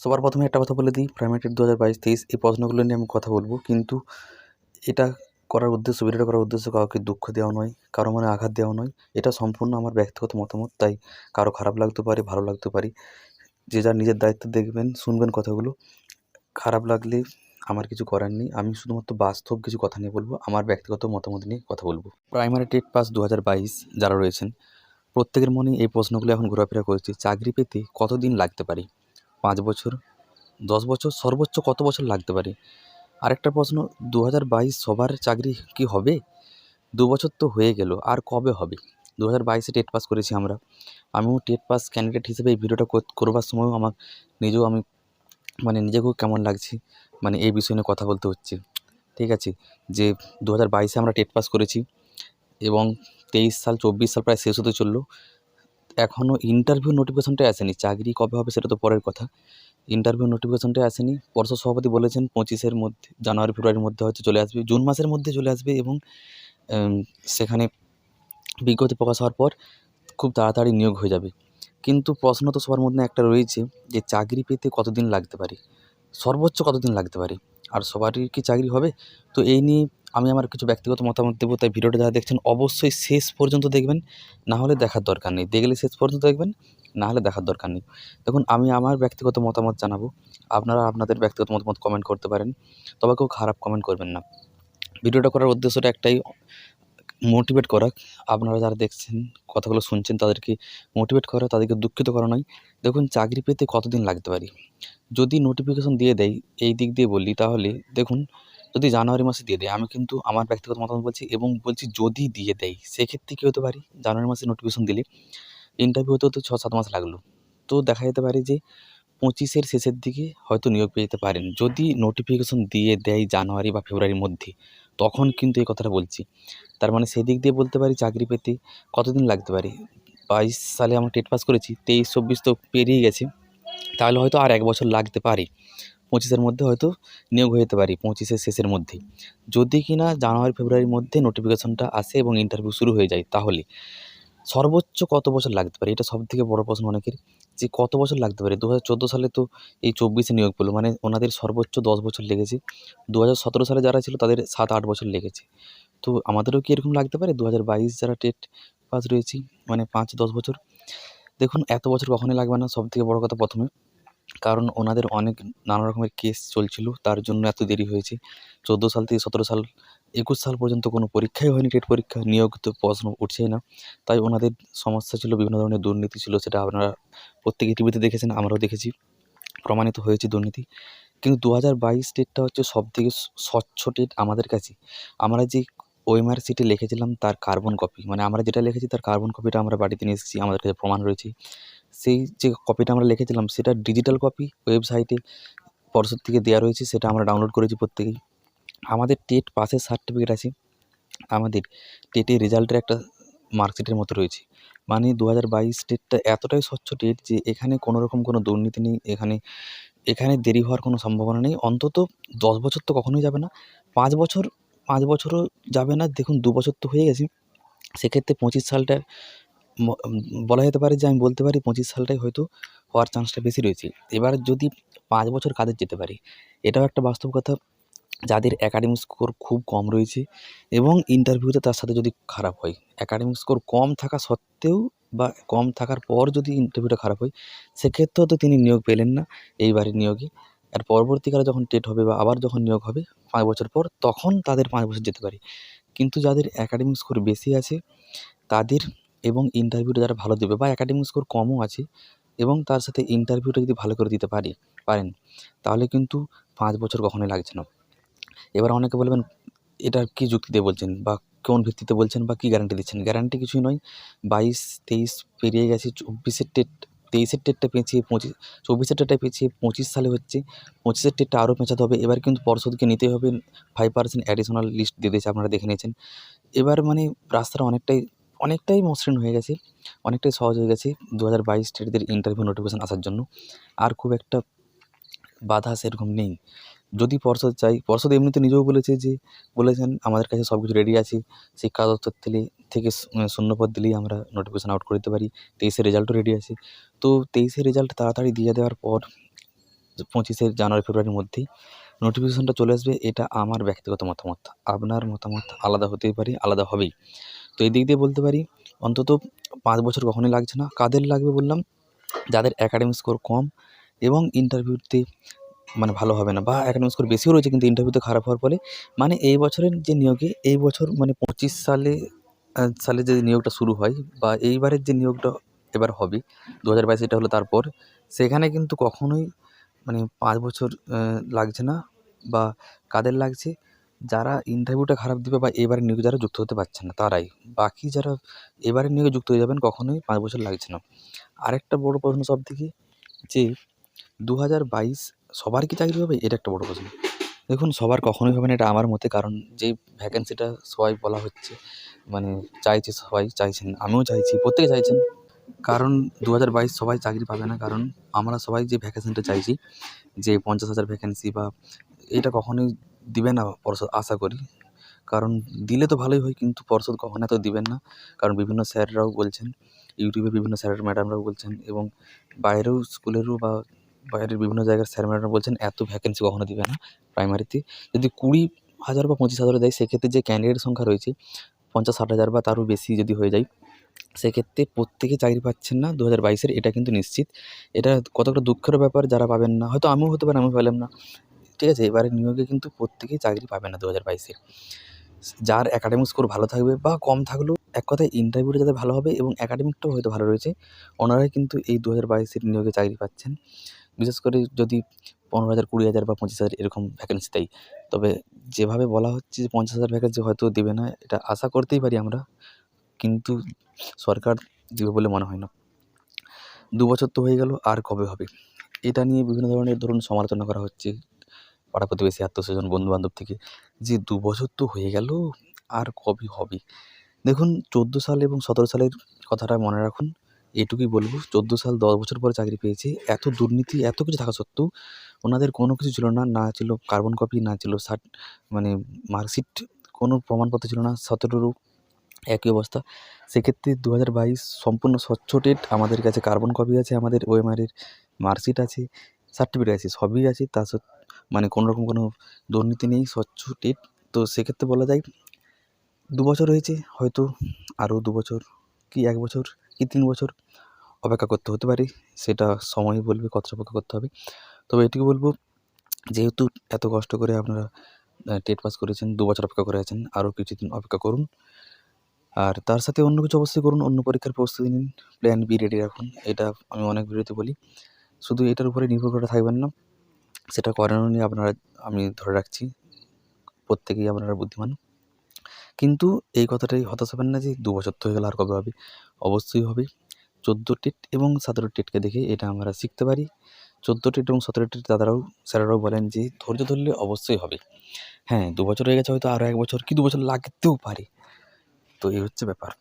সবার প্রথমে একটা কথা বলে দিই প্রাইমারি দু হাজার বাইশ, তেইশ এই প্রশ্নগুলো নিয়ে আমি কথা বলব। কিন্তু এটা করার উদ্দেশ্য ভিডিওটা করার উদ্দেশ্য কাউকে দুঃখ দেওয়া নয়, কারও মনে আঘাত দেওয়া নয়। এটা সম্পূর্ণ আমার ব্যক্তিগত মতামত, তাই কারও খারাপ লাগতে পারে, ভালো লাগতে পারে। যে যার নিজের দায়িত্ব দেখবেন, শুনবেন কথাগুলো। খারাপ লাগলে আমার কিছু করার নেই। আমি শুধুমাত্র বাস্তব কিছু কথা নিয়ে বলব, আমার ব্যক্তিগত মতামত নিয়ে কথা বলব। প্রাইমারি টেট পাস দু হাজার বাইশ যারা রয়েছেন, প্রত্যেকের মনে এই প্রশ্নগুলো এখন ঘোরাফেরা করছে, চাকরি পেতে কতদিন লাগতে পারে? পাঁচ বছর, দশ বছর, সর্বোচ্চ কত বছর লাগতে পারে? আরেকটা প্রশ্ন দু হাজার বাইশ সবার চাকরি কি হবে? দু বছর তো হয়ে গেল, আর কবে হবে? দু হাজার বাইশে টেট পাস করেছি আমরা। আমিও টেট পাস ক্যান্ডিডেট হিসেবে এই ভিডিওটা কর- করবার সময়ও আমার নিজেও আমি মানে নিজেকেও কেমন লাগছে মানে এই বিষয় নিয়ে কথা বলতে হচ্ছে। ঠিক আছে, যে দু হাজার বাইশে আমরা টেট পাস করেছি এবং তেইশ সাল, চব্বিশ সাল প্রায় শেষ হতে চলল। এখনও ইন্টারভিউ নোটিফিকেশনটাই আসেনি। চাকরি কবে হবে সেটা তো পরের কথা। ইন্টারভিউ নোটিফিকেশনটাই আসেনি। পর্ষদ সভাপতি বলেছেন পঁচিশের মধ্যে, জানুয়ারি, ফেব্রুয়ারির মধ্যে হয়তো চলে আসবে, জুন মাসের মধ্যে চলে আসবে এবং সেখানে বিজ্ঞপ্তি প্রকাশ হওয়ার পর খুব তাড়াতাড়ি নিয়োগ হয়ে যাবে। কিন্তু প্রশ্ন তো সবার মধ্যে একটা রয়েছে যে, চাকরি পেতে কতদিন লাগতে পারে? সর্বোচ্চ কতদিন লাগতে পারে? আর সবারই কি চাকরি হবে? তো এই নিয়ে আমি আমার কিছু ব্যক্তিগত মতামত দেবো, তাই ভিডিওটা যারা দেখছেন অবশ্যই শেষ পর্যন্ত দেখবেন। না হলে দেখার দরকার নেই। দেখলে শেষ পর্যন্ত দেখবেন, না হলে দেখার দরকার নেই। দেখুন, আমি আমার ব্যক্তিগত মতামত জানাব। আপনারা আপনাদের ব্যক্তিগত মতামত কমেন্ট করতে পারেন। তবে কেউ খারাপ কমেন্ট করবেন না। ভিডিওটা করার উদ্দেশ্যটা একটাই মোটিভেট করা। আপনারা যারা দেখছেন, কথাগুলো শুনছেন, তাদেরকে মোটিভেট করা, তাদেরকে দুঃখিত করা নয়। দেখুন, চাকরি পেতে কতদিন লাগতে পারে? যদি নোটিফিকেশন দিয়ে দেয় এই দিক দিয়ে বললি তাহলে দেখুন, যদি জানুয়ারি মাসে দিয়ে দেয় আমি কিন্তু আমার ব্যক্তিগত মতামত বলছি এবং বলছি যদি দিয়ে দেয় সেক্ষেত্রে কী হতে পারে? জানুয়ারি মাসে নোটিফিকেশন দিলে ইন্টারভিউ হতে হতে ছ সাত মাস লাগল। তো দেখা যেতে পারে যে পঁচিশের শেষের দিকে হয়তো নিয়োগ পেয়ে যেতে পারেন। যদি নোটিফিকেশন দিয়ে দেয় জানুয়ারি বা ফেব্রুয়ারির মধ্যে, তখন কিন্তু এই কথাটা বলছি। তার মানে সেদিক দিয়ে বলতে পারি, চাকরি পেতে কতদিন লাগতে পারে? বাইশ সালে আমরা টেট পাস করেছি, তেইশ, চব্বিশ তো পেরিয়ে গেছে। তাহলে হয়তো আর এক বছর লাগতে পারে। পঁচিশের মধ্যে হয়তো নিয়োগ হয়ে যেতে পারে, পঁচিশের শেষের মধ্যে। যদি কি না জানুয়ারি, ফেব্রুয়ারির মধ্যে নোটিফিকেশনটা আসে এবং ইন্টারভিউ শুরু হয়ে যায়, তাহলে সর্বোচ্চ কত বছর লাগতে পারে? এটা সব থেকে বড় প্রশ্ন অনেকের, যে কত বছর লাগতে পারে? দু হাজার চোদ্দ সালে তো এই চব্বিশে নিয়োগ পেল মানে ওনাদের সর্বোচ্চ দশ বছর লেগেছে। দু হাজার সতেরো সালে যারা ছিল, তাদের সাত, আট বছর লেগেছে। তো আমাদেরও কি এরকম লাগতে পারে? দু হাজার বাইশ যারা টেট পাস রয়েছি মানে পাঁচ দশ বছর। দেখুন, এত বছর কখনোই লাগবে না সব থেকে বড় কথা প্রথমে। কারণ ওনাদের অনেক নানা রকমের কেস চলছিল, তার জন্য এত দেরি হয়েছে। চোদ্দ সাল থেকে সতেরো সাল, একুশ সাল পর্যন্ত কোনো পরীক্ষাই হয়নি, টেট পরীক্ষা, নিয়োগ তো প্রশ্ন উঠছেই না। তাই ওনাদের সমস্যা ছিল, বিভিন্ন ধরনের দুর্নীতি ছিল, সেটা আপনারা প্রত্যেকে টিভিতে দেখেছেন, আমরাও দেখেছি, প্রমাণিত হয়েছে দুর্নীতি। কিন্তু দু হাজার বাইশ ডেটটা হচ্ছে সব থেকে স্বচ্ছ ডেট আমাদের কাছে। আমরা যে ওএমআর সিটে লিখেছিলাম তার কার্বন কপি। মানে আমরা যেটা লিখেছি তার কার্বন কপিটা আমরা বাড়িতে নিয়ে এসেছি, আমাদের কাছে প্রমাণ রয়েছে। সেই যে কপিটা আমরা লিখেছিলাম সেটা ডিজিটাল কপি ওয়েবসাইটে পর্ষদ থেকে দেওয়া রয়েছে, সেটা আমরা ডাউনলোড করেছি প্রত্যেকেই। আমাদের টেট পাসের সার্টিফিকেট আছে, আমাদের টেটের রেজাল্টের একটা মার্কশিটের মতো রয়েছে। মানে দু হাজার বাইশ ডেটটা এতটাই স্বচ্ছ ডেট যে এখানে কোনো রকম কোনো দুর্নীতি নেই, এখানে এখানে দেরি হওয়ার কোনো সম্ভাবনা নেই। অন্তত দশ বছর তো কখনোই যাবে না। পাঁচ বছর পাঁচ বছরও যাবে না, দেখুন দু বছর তো হয়ে গেছে। সেক্ষেত্রে পঁচিশ সালটা বলা যেতে পারে যে আমি বলতে পারি পঁচিশ সালটাই হয়তো হওয়ার চান্সটা বেশি রয়েছে। এবার যদি পাঁচ বছর কাদের যেতে পারে? এটাও একটা বাস্তব কথা। যাদের একাডেমিক স্কোর খুব কম রয়েছে এবং ইন্টারভিউতে তার সাথে যদি খারাপ হয় একাডেমিক স্কোর কম থাকা সত্ত্বেও বা কম থাকার পর যদি ইন্টারভিউটা খারাপ হয়, সেক্ষেত্রেও তো তিনি নিয়োগ পেলেন না এইবারের নিয়োগে। আর পরবর্তীকালে যখন টেট হবে বা আবার যখন নিয়োগ হবে পাঁচ বছর পর, তখন তাদের পাঁচ বছর যেতে পারে। কিন্তু যাদের একাডেমিক স্কোর বেশি আছে, তাদের এবং ইন্টারভিউটা যারা ভালো দেবে বা একাডেমিক স্কোর কমও আছে এবং তার সাথে ইন্টারভিউটা যদি ভালো করে দিতে পারে, পারেন, তাহলে কিন্তু পাঁচ বছর কখনোই লাগছে না। এবার অনেকে বলবেন, এটা কী যুক্তি দিয়ে বলছেন বা কোন ভিত্তিতে বলছেন বা কী গ্যারান্টি দিচ্ছেন? গ্যারান্টি কিছুই নয়। বাইশ, তেইশ পেরিয়ে গেছে, চব্বিশের টেট তেইশের টেটটা পেঁচিয়ে পঁচিশ, চব্বিশের টেটটা পেঁচিয়ে পঁচিশ সালে হচ্ছে, পঁচিশের টেটটা আরও পেঁচাতে হবে। এবার কিন্তু পর্ষদকে নিতে হবে ফাইভ পার্সেন্ট অ্যাডিশনাল লিস্ট দিয়ে দিয়েছে, আপনারা দেখে নিয়েছেন। এবার মানে রাস্তাটা অনেকটাই অনেকটাই মসৃণ হয়ে গেছে, অনেকটাই সহজ হয়ে গেছে দু হাজার বাইশ স্টেটদের ইন্টারভিউ নোটিফিকেশান আসার জন্য। আর খুব একটা বাধা সেরকম নেই। যদি পর্ষদ চাই পর্ষদ এমনিতে নিজেও বলেছে যে, বলেছেন আমাদের কাছে সব কিছু রেডি আছে শিক্ষা দপ্তর থেকে থেকে শূন্যপদ দিলেই আমরা নোটিফিকেশান আউট করে দিতে পারি তেইশের রেজাল্টও রেডি আছে। তো তেইশের রেজাল্ট তাড়াতাড়ি দিয়ে দেওয়ার পর পঁচিশের জানুয়ারি, ফেব্রুয়ারির মধ্যেই নোটিফিকেশনটা চলে আসবে, এটা আমার ব্যক্তিগত মতামত। আপনার মতামত আলাদা হতেই পারে, আলাদা হবেই। তো এই দিক দিয়ে বলতে পারি, অন্তত পাঁচ বছর কখনোই লাগছে না। কাদের লাগবে বললাম, যাদের অ্যাকাডেমিক স্কোর কম এবং ইন্টারভিউতে মানে ভালো হবে না বা অ্যাকাডেমিক স্কোর বেশিও রয়েছে কিন্তু ইন্টারভিউতে খারাপ হওয়ার ফলে। মানে এই বছরের যে নিয়োগে, এই বছর মানে পঁচিশ সালে সালে যে নিয়োগটা শুরু হয় বা এইবারের যে নিয়োগটা এবার হবে দু হাজার বাইশ এটা হলো তারপর, সেখানে কিন্তু কখনোই মানে পাঁচ বছর লাগছে না বা কাদের লাগছে? যারা ইন্টারভিউটা খারাপ দিবে বা এবারে নিয়োগে যারা যুক্ত হতে পারছে না, তারাই। বাকি যারা এবারের নিয়োগে যুক্ত হয়ে যাবেন কখনোই পাঁচ বছর লাগছে না। আরেকটা বড় প্রশ্ন সব থেকে যে দু হাজার বাইশ সবার কি চাকরি হবে? এটা একটা বড় প্রশ্ন। দেখুন, সবার কখনোই হবে না, এটা আমার মতে। কারণ যেই ভ্যাকেন্সিটা সবাই বলা হচ্ছে মানে চাইছে সবাই, চাইছেন। আমিও চাইছি, প্রত্যেকে চাইছেন। কারণ দু হাজার বাইশ সবাই চাকরি পাবে না। কারণ আমরা সবাই যে ভ্যাকেন্সিটা চাইছি, যে পঞ্চাশ হাজার ভ্যাকেন্সি বা এটা কখনোই দিবে না পর্ষদ, আশা করি। কারণ দিলে তো ভালোই হয়, কিন্তু পর্ষদ কখনো এত দিবেন না। কারণ বিভিন্ন স্যাররাও বলছেন, ইউটিউবে বিভিন্ন স্যার ম্যাডামরাও বলছেন এবং বাইরেও স্কুলেরও বা বাইরের বিভিন্ন জায়গার স্যার ম্যাডামরা বলছেন, এত ভ্যাকেন্সি কখনো দিবে না প্রাইমারিতে যদি কুড়ি হাজার বা পঁচিশ হাজার দেয়, সেক্ষেত্রে যে ক্যান্ডিডেট সংখ্যা রয়েছে, পঞ্চাশ, ষাট হাজার বা তারও বেশি যদি হয়ে যায়, সেক্ষেত্রে প্রত্যেকে চাকরি পাচ্ছেন না দু হাজার বাইশের এটা কিন্তু নিশ্চিত। এটা কতটা দুঃখের ব্যাপার যারা পাবেন না, হয়তো আমিও হতে পারি আমি পেলাম না। ঠিক আছে, এবারে নিয়োগে কিন্তু প্রত্যেকেই চাকরি পাবে না দু হাজার বাইশে যার অ্যাকাডেমিক স্কোর ভালো থাকবে বা কম থাকলেও, এক কথায় ইন্টারভিউটা যাতে ভালো হবে এবং অ্যাকাডেমিকটাও হয়তো ভালো রয়েছে, ওনারাই কিন্তু এই দু হাজার বাইশের নিয়োগে চাকরি পাচ্ছেন। বিশেষ করে যদি পনেরো হাজার, কুড়ি হাজার বা পঁচিশ হাজার এরকম ভ্যাকেন্সি দেয়, তবে যেভাবে বলা হচ্ছে যে পঞ্চাশ হাজার ভ্যাকেন্সি হয়তো দেবে না, এটা আশা করতেই পারি আমরা, কিন্তু সরকার দেবে বলে মনে হয় না। দু বছর তো হয়ে গেল, আর কবে হবে? এটা নিয়ে বিভিন্ন ধরনের ধরুন সমালোচনা করা হচ্ছে পাড়া প্রতিবেশী আত্মীয়স্বজন বন্ধুবান্ধব থেকে, যে দু বছর তো হয়ে গেল, আর কবে হবে? দেখুন, চোদ্দ সাল এবং সতেরো সালের কথাটা মনে রাখুন এটুকুই বলব, চোদ্দ সাল, দশ বছর পরে চাকরি পেয়েছে। এত দুর্নীতি, এত কিছু থাকা সত্ত্বেও ওনাদের কোনো কিছু ছিল না না ছিল কার্বন কপি না ছিল সার্ট মানে মার্কশিট কোনো প্রমাণপত্র ছিল না, সতেরোরও একই অবস্থা। সেক্ষেত্রে দু হাজার বাইশ সম্পূর্ণ স্বচ্ছ টেট আমাদের কাছে কার্বন কপি আছে, আমাদের ওএমআরের মার্কশিট আছে সার্টিফিকেট আছে, সবই আছে। তা সত্ত্বেও মানে কোনো রকম কোনো দুর্নীতি নেই, স্বচ্ছ টেট তো সেক্ষেত্রে বলা যায়, দু বছর হয়েছে, হয়তো আরও দু বছর কি এক বছর কি তিন বছর অপেক্ষা করতে হতে পারে, সেটা সময় বলবে কতটা অপেক্ষা করতে হবে। তবে এটুকু বলব, যেহেতু এত কষ্ট করে আপনারা টেট পাস করেছেন, দু বছর অপেক্ষা করে আছেন, আরও কিছুদিন অপেক্ষা করুন। আর তার সাথে অন্য কিছু অবশ্যই করুন, অন্য পরীক্ষার প্রস্তুতি নিন প্ল্যান বি রেডি রাখুন, এটা আমি অনেক ভিডিওতে বলি। শুধু এটার উপরে নির্ভর করে থাকবেন না, সেটা করানো নিয়ে আপনারা, আমি ধরে রাখছি, প্রত্যেকেই আপনারা বুদ্ধিমান। কিন্তু এই কথাটাই হতাশ হবেন না যে দু বছর তো হয়ে গেল, আর কবে হবে? অবশ্যই হবে। চোদ্দ টেট এবং সতেরো টেটকে দেখে এটা আমরা শিখতে পারি। চোদ্দ টেট এবং সতেরো টেট দাদারাও, স্যারেরাও বলেন যে ধৈর্য ধরলে অবশ্যই হবে। হ্যাঁ দু বছর হয়ে গেছে হয়তো আরও এক বছর কি দু বছর লাগতেও পারে। তো এই হচ্ছে ব্যাপার।